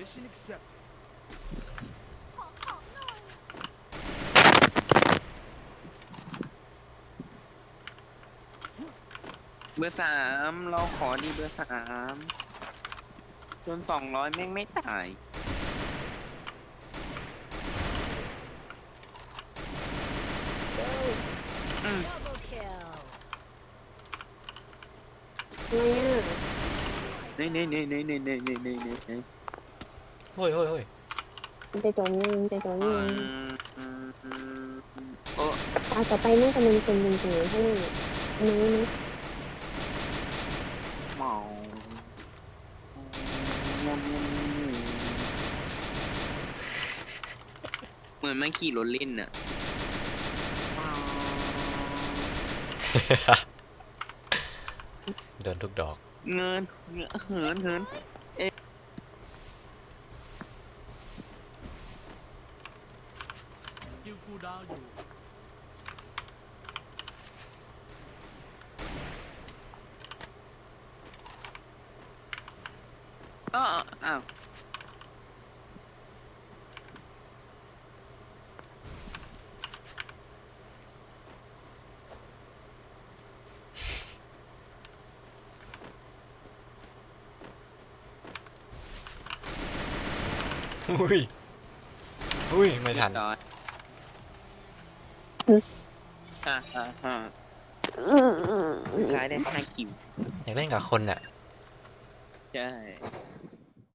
Mission accepted. เบอร์สามเราขอดีเบอร์สามจนสองร้อยแม่งไม่ตายอืม Double kill. ทำไมอะนี่นี่นี่นี่นี่นี่นี่นี่นี่ เฮ้ยเฮ้ยเฮ้ยมันจะจมยังมันจะจมอืยังมอืมอืมโอ้ตาต่อไปน่าจะมันเป็นจริงๆใช่ไหมอันนี้นะเมาเหมือนมันขี่รถเล่นน่ะโดนทุกดอก เงินเงินเหินเหิน คิวคูลดาวน์อยู่อ้าวอ้าว อุ้ย อุ้ย ไม่ทัน เรียบร้อย ฮ่าฮ่าฮ่าสุดท้ายได้ห้าคิวอยากเล่นกับคนอะ ใช่